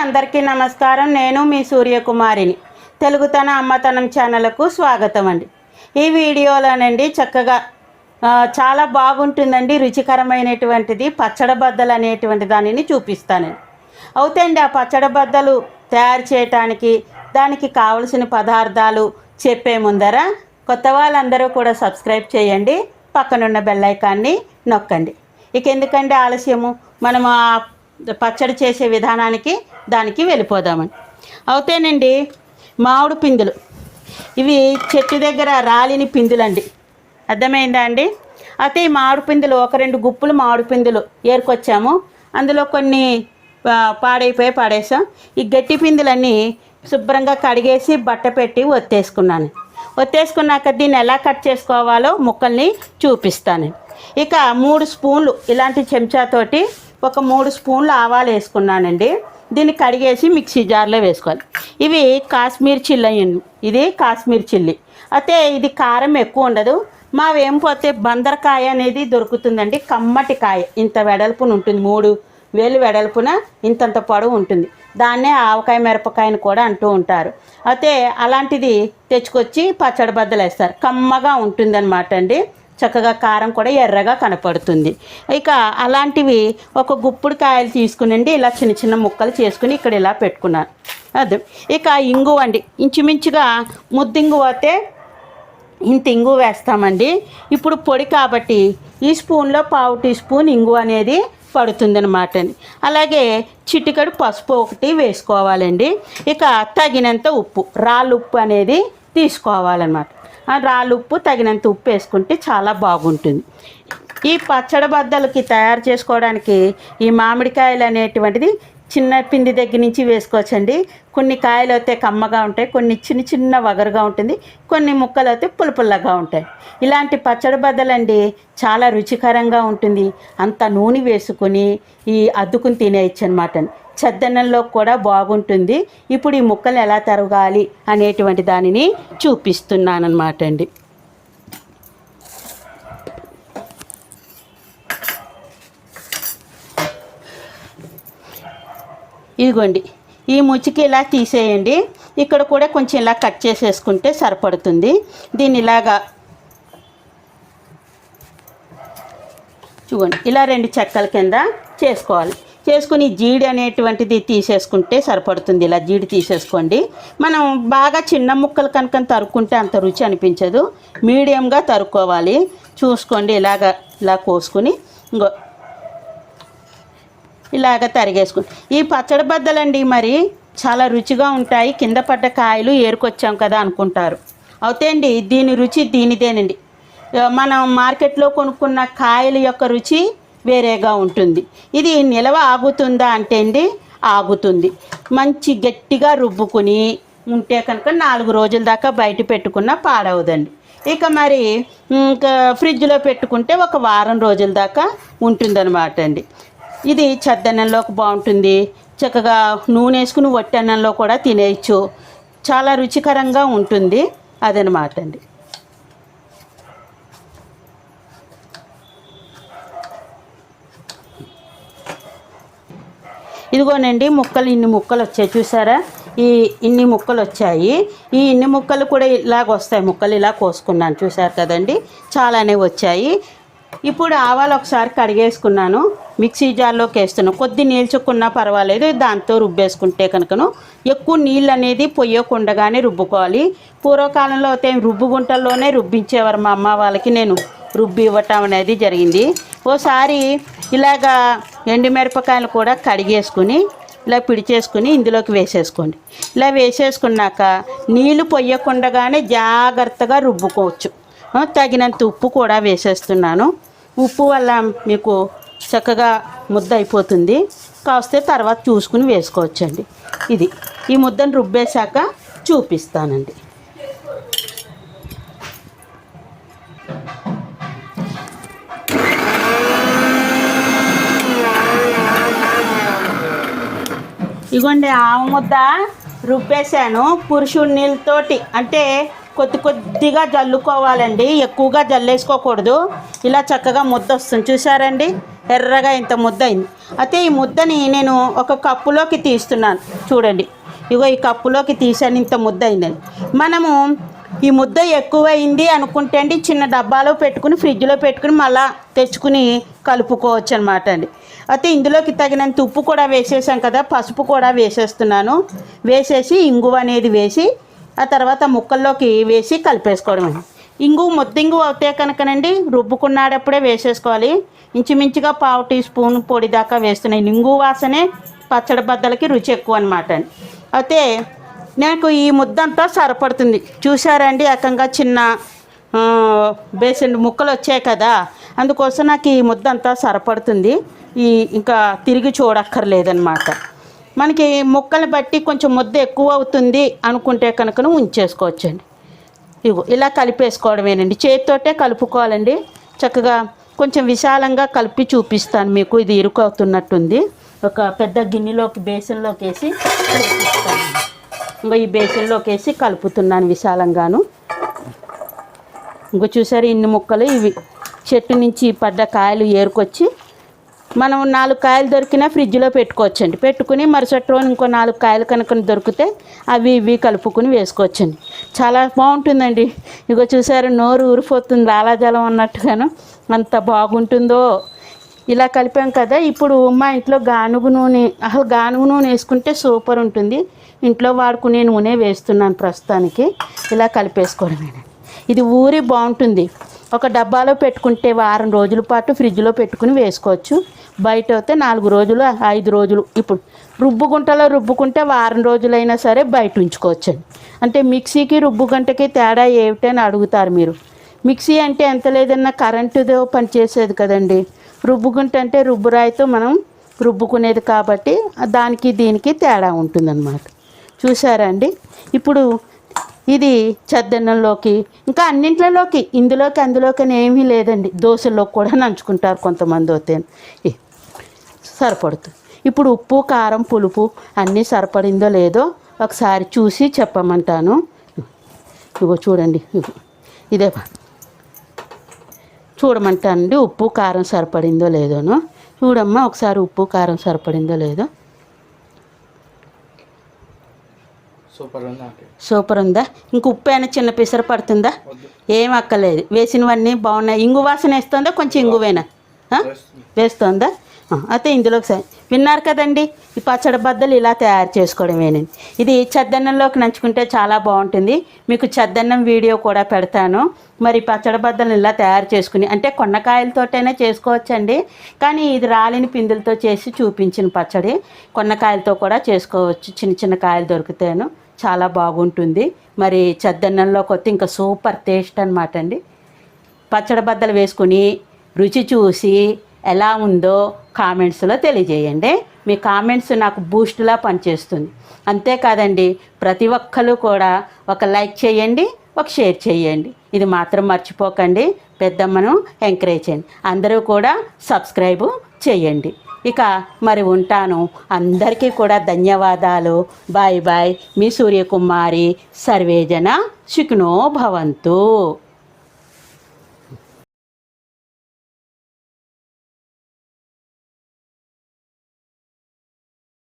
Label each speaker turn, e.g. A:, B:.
A: అందరికీ నమస్కారం. నేను మీ సూర్యకుమారిని. తెలుగుతన అమ్మతనం ఛానల్కు స్వాగతం అండి. ఈ వీడియోలోనండి చక్కగా చాలా బాగుంటుందండి రుచికరమైనటువంటిది పచ్చడి బద్దలు అనేటువంటి దానిని చూపిస్తానండి అవుతే అండి ఆ పచ్చడి బద్దలు తయారు చేయటానికి దానికి కావలసిన పదార్థాలు చెప్పే ముందర కొత్త వాళ్ళందరూ కూడా సబ్స్క్రైబ్ చేయండి పక్కనున్న బెల్లైకాన్ని నొక్కండి. ఇక ఎందుకంటే ఆలస్యము? మనం ఆ పచ్చడి చేసే విధానానికి దానికి వెళ్ళిపోదామండి అవుతేనండి మామిడి పిందులు. ఇవి చెట్టు దగ్గర రాలిని పిందులండి. అర్థమైందా అండి? అయితే ఈ మామిడి పిందులు ఒక రెండు గుప్పులు మామిడి పిందులు ఏరుకొచ్చాము. అందులో కొన్ని పాడైపోయి పాడేసాం. ఈ గట్టి పిందులన్నీ శుభ్రంగా కడిగేసి బట్ట పెట్టి ఒత్తేసుకున్నాను. ఒత్తేసుకున్నాక దీన్ని ఎలా కట్ చేసుకోవాలో ముక్కల్ని చూపిస్తాను. ఇక మూడు స్పూన్లు ఇలాంటి చెంచాతోటి ఒక మూడు స్పూన్లు ఆవాలు వేసుకున్నానండి. దీన్ని కడిగేసి మిక్సీ జార్లో వేసుకోవాలి. ఇవి కాశ్మీర్ చిల్లి అయ్యండి ఇది కాశ్మీర్ చిల్లి. అయితే ఇది కారం ఎక్కువ ఉండదు. మావేం పోతే బందరకాయ అనేది దొరుకుతుందండి. కమ్మటి కాయ. ఇంత వెడల్పున ఉంటుంది. మూడు వేలు వెడల్పున ఇంతంత పొడవు ఉంటుంది. దాన్నే ఆవకాయ మిరపకాయని కూడా అంటూ ఉంటారు. అయితే అలాంటిది తెచ్చుకొచ్చి పచ్చడి బద్దలు వేస్తారు కమ్మగా ఉంటుందన్నమాట అండి. చక్కగా కారం కూడా ఎర్రగా కనపడుతుంది. ఇక అలాంటివి ఒక గుప్పుడు కాయలు తీసుకునండి ఇలా చిన్న చిన్న ముక్కలు చేసుకుని ఇక్కడ ఇలా పెట్టుకున్నాను. అదే. ఇక ఇంగు అండి ఇంచుమించుగా ముద్దింగు పోతే ఇంత ఇంగు వేస్తామండి. ఇప్పుడు పొడి కాబట్టి ఈ స్పూన్లో పావు టీ స్పూన్ ఇంగు అనేది పడుతుందన్నమాట అండి. అలాగే చిటికడు పసుపు ఒకటి వేసుకోవాలండి. ఇక తగినంత ఉప్పు రాళ్ళు ఉప్పు అనేది తీసుకోవాలన్నమాట. రాళ్ళు ఉప్పు తగినంత ఉప్పు వేసుకుంటే చాలా బాగుంటుంది. ఈ పచ్చడి బద్దలకి తయారు చేసుకోవడానికి ఈ మామిడికాయలు అనేటువంటిది చిన్న పిండి దగ్గర నుంచి వేసుకోవచ్చండి. కొన్ని కాయలు అయితే కమ్మగా ఉంటాయి కొన్ని చిన్న చిన్న వగరుగా ఉంటుంది కొన్ని ముక్కలు అయితే పులుపుల్లగా ఉంటాయి. ఇలాంటి పచ్చడి బద్దలండి చాలా రుచికరంగా ఉంటుంది. అంత నూనె వేసుకొని ఈ అద్దుకుని తినేయచ్చు అనమాట చద్దన్నంలో కూడా బాగుంటుంది. ఇప్పుడు ఈ ముక్కలు ఎలా తరగాలి అనేటువంటి దానిని చూపిస్తున్నాను అనమాట అండి. ఇదిగోండి ఈ ముచ్చికి ఇలా తీసేయండి. ఇక్కడ కూడా కొంచెం ఇలా కట్ చేసేసుకుంటే సరిపడుతుంది. దీన్ని ఇలాగా చూడండి ఇలా రెండు చెక్కల కింద చేసుకోవాలి. చేసుకుని జీడి అనేటువంటిది తీసేసుకుంటే సరిపడుతుంది. ఇలా జీడి తీసేసుకోండి. మనం బాగా చిన్న ముక్కలు కనుక తరుక్కుంటే అంత రుచి అనిపించదు. మీడియంగా తరుక్కోవాలి. చూసుకోండి ఇలాగ ఇలా కోసుకుని ఇంకో ఇలాగ తరిగేసుకుని. ఈ పచ్చడి బద్దలండి మరి చాలా రుచిగా ఉంటాయి. కింద పడ్డ కాయలు ఏరుకొచ్చాం కదా అనుకుంటారు. అవుతే అండి దీని రుచి దీనిదేనండి. మనం మార్కెట్లో కొనుక్కున్న కాయల యొక్క రుచి వేరేగా ఉంటుంది. ఇది నిలవ ఆగుతుందా అంటే అండి ఆగుతుంది. మంచి గట్టిగా రుబ్బుకుని ఉంటే కనుక నాలుగు రోజుల దాకా బయట పెట్టుకున్న పాడవదండి. ఇక మరి ఇంకా ఫ్రిడ్జ్లో పెట్టుకుంటే ఒక వారం రోజుల దాకా ఉంటుందన్నమాట అండి. ఇది చద్దన్నంలోకి బాగుంటుంది. చక్కగా నూనె వేసుకుని వట్టన్నంలో కూడా తినేయచ్చు. చాలా రుచికరంగా ఉంటుంది. అదనమాట అండి. ఇదిగోనండి ముక్కలు ఇన్ని ముక్కలు వచ్చాయి. చూసారా? ఈ ఇన్ని ముక్కలు వచ్చాయి. ఈ ఇన్ని ముక్కలు కూడా ఇలాగ వస్తాయి. ముక్కలు ఇలా కోసుకున్నాను. చూసారు కదండి? చాలానే వచ్చాయి. ఇప్పుడు ఆవాలు ఒకసారి కడిగేసుకున్నాను. మిక్సీ జార్లోకి వేస్తున్నాను కొద్ది నీల్చుకున్నా పర్వాలేదు దాంతో రుబ్బేసుకుంటే కనుకను ఎక్కువ నీళ్ళు అనేది పొయ్యకుండగానే రుబ్బుకోవాలి. పూర్వకాలంలో అయితే రుబ్బు గుంటల్లోనే రుబ్బించేవారు మా అమ్మ వాళ్ళకి నేను రుబ్బి ఇవ్వటం అనేది జరిగింది. ఓసారి ఇలాగా ఎండుమిరపకాయలు కూడా కడిగేసుకుని ఇలా పిడిచేసుకుని ఇందులోకి వేసేసుకోండి. ఇలా వేసేసుకున్నాక నీళ్ళు పొయ్యకుండగానే జాగ్రత్తగా రుబ్బుకోవచ్చు. తగినంత ఉప్పు కూడా వేసేస్తున్నాను. ఉప్పు వల్ల మీకు చక్కగా ముద్ద అయిపోతుంది కాస్తే తర్వాత చూసుకుని వేసుకోవచ్చండి. ఇది. ఈ ముద్దను రుబ్బేశాక చూపిస్తానండి. ఇగోండి ఆమె ముద్ద రుబ్బేశాను పురుషుడి నీళ్ళతోటి. అంటే కొద్ది కొద్దిగా జల్లుకోవాలండి. ఎక్కువగా జల్లేసుకోకూడదు. ఇలా చక్కగా ముద్ద వస్తుంది చూసారండి ఎర్రగా ఇంత ముద్ద అయింది అయితే ఈ ముద్దని నేను ఒక కప్పులోకి తీస్తున్నాను. చూడండి. ఇగో ఈ కప్పులోకి తీసాను ఇంత ముద్ద అయిందని మనము ఈ ముద్ద ఎక్కువైంది అనుకుంటే అండి చిన్న డబ్బాలో పెట్టుకుని ఫ్రిడ్జ్లో పెట్టుకుని మళ్ళా తెచ్చుకుని కలుపుకోవచ్చు అనమాట అండి. అయితే ఇందులోకి తగినంత ఉప్పు కూడా వేసేసాం కదా పసుపు కూడా వేసేస్తున్నాను. వేసేసి ఇంగువ అనేది వేసి ఆ తర్వాత ముక్కల్లోకి వేసి కలిపేసుకోవడం ఇంగు ముద్దింగు అవుతే కనుకనండి రుబ్బుకున్నాడప్పుడే వేసేసుకోవాలి. ఇంచుమించుగా పావు టీ స్పూన్ పొడి దాకా వేస్తున్నాయి ఇంగు వాసనే పచ్చడి బద్దలకి రుచి ఎక్కువ అనమాట అయితే నాకు ఈ ముద్దంతా సరిపడుతుంది. చూసారండి ఏకంగా చిన్న బేసిన్ బేసన్ ముక్కలు వచ్చాయి కదా? అందుకోసం నాకు ఈ ముద్దంతా సరిపడుతుంది. ఈ ఇంకా తిరిగి చూడక్కర్లేదన్నమాట. మనకి ముక్కలు బట్టి కొంచెం ముద్ద ఎక్కువ అవుతుంది అనుకుంటే కనుక ఉంచేసుకోవచ్చండి. ఇగో ఇలా కలిపేసుకోవడమేనండి. చేతితోటే కలుపుకోవాలండి. చక్కగా కొంచెం విశాలంగా కలిపి చూపిస్తాను మీకు. ఇది ఇరుకు అవుతున్నట్టుంది ఒక పెద్ద గిన్నెలోకి బేసిన్లోకి వేసి చూపిస్తాను ఇంకా ఈ బేసిన్లోకి వేసి కలుపుతున్నాను విశాలంగాను. ఇంకో చూసారు ఇన్ని ముక్కలు ఇవి. చెట్టు నుంచి పడ్డ కాయలు ఏరుకొచ్చి మనం నాలుగు కాయలు దొరికినా ఫ్రిడ్జ్లో పెట్టుకోవచ్చండి. పెట్టుకుని మరుసటి రోజు ఇంకో నాలుగు కాయలు కనుక దొరికితే అవి ఇవి కలుపుకుని వేసుకోవచ్చండి. చాలా బాగుంటుందండి. ఇగో చూసారు నోరు ఊరిపోతుంది లాలాజలం అన్నట్టుగాను. అంత బాగుంటుందో. ఇలా కలిపాం కదా ఇప్పుడు మా ఇంట్లో గానుగు నూనె అసలు గానుగు నూనె వేసుకుంటే సూపర్ ఉంటుంది. ఇంట్లో వాడుకునే నూనె వేస్తున్నాను ప్రస్తుతానికి. ఇలా కలిపేసుకోవడమేనండి ఇది ఊరి బాగుంటుంది. ఒక డబ్బాలో పెట్టుకుంటే వారం రోజుల పాటు ఫ్రిడ్జ్లో పెట్టుకుని వేసుకోవచ్చు. బయట అయితే నాలుగు రోజులు ఐదు రోజులు. ఇప్పుడు రుబ్బుగుంటలో రుబ్బుకుంటే వారం రోజులైనా సరే బయట ఉంచుకోవచ్చండి అంటే మిక్సీకి రుబ్బుగుంటకి తేడా ఏమిటని అడుగుతారు మీరు. మిక్సీ అంటే ఎంత లేదన్నా కరెంటుదో పనిచేసేది కదండి. రుబ్బుగుంట అంటే రుబ్బురాయితో మనం రుబ్బుకునేది కాబట్టి దానికి దీనికి తేడా ఉంటుందన్నమాట. చూసారా అండి? ఇప్పుడు ఇది చద్దన్నంలోకి ఇంకా అన్నింటిలోకి ఇందులోకి అందులోకి అని ఏమీ లేదండి. దోశల్లో కూడా నంచుకుంటారు కొంతమంది అయితే. సరిపడుతుంది. ఇప్పుడు ఉప్పు కారం పులుపు అన్నీ సరిపడిందో లేదో ఒకసారి చూసి చెప్పమంటాను. ఇగో చూడండి. ఇదే చూడమంటానండి ఉప్పు కారం సరిపడిందో లేదోను. చూడమ్మా ఒకసారి ఉప్పు కారం సరిపడిందో లేదో.
B: సూపర్ ఉంది ఆంటీ
A: సూపర్ ఉందా? ఇంక ఉప్పు అయినా చిన్న పిసర పడుతుందా? ఏం అక్కర్లేదు. వేసినవన్నీ బాగున్నాయి. ఇంగు వాసన వేస్తుందా? కొంచెం ఇంగువేనా?
B: వేస్తుంది.
A: అయితే ఇందులో ఒకసారి విన్నారు కదండి. ఈ పచ్చడి బద్దలు ఇలా తయారు చేసుకోవడమేనండి. ఇది చద్దన్నంలోకి నంచుకుంటే చాలా బాగుంటుంది. మీకు చద్దన్నం వీడియో కూడా పెడతాను. మరి పచ్చడి బద్దలు ఇలా తయారు చేసుకుని అంటే కొన్నకాయలతోటైనా చేసుకోవచ్చండి. కానీ ఇది రాలిని పిందులతో చేసి చూపించిన పచ్చడి. కొన్నకాయలతో కూడా చేసుకోవచ్చు. చిన్న చిన్న కాయలు దొరికితేను చాలా బాగుంటుంది. మరి చద్దన్నంలోకి వస్తే ఇంకా సూపర్ టేస్ట్ అనమాట అండి. పచ్చడి బద్దలు వేసుకుని రుచి చూసి ఎలా ఉందో కామెంట్స్లో తెలియజేయండి. మీ కామెంట్స్ నాకు బూస్ట్లా పనిచేస్తుంది. అంతేకాదండి ప్రతి ఒక్కరు కూడా ఒక లైక్ చేయండి ఒక షేర్ చేయండి. ఇది మాత్రం మర్చిపోకండి. పెద్దమ్మను ఎంకరేజ్ చేయండి. అందరూ కూడా సబ్స్క్రైబ్ చేయండి. ఇక మరి ఉంటాను. అందరికీ కూడా ధన్యవాదాలు. Bye bye. మీ సూర్యకుమారి సర్వేజన శుకునో భవంతు.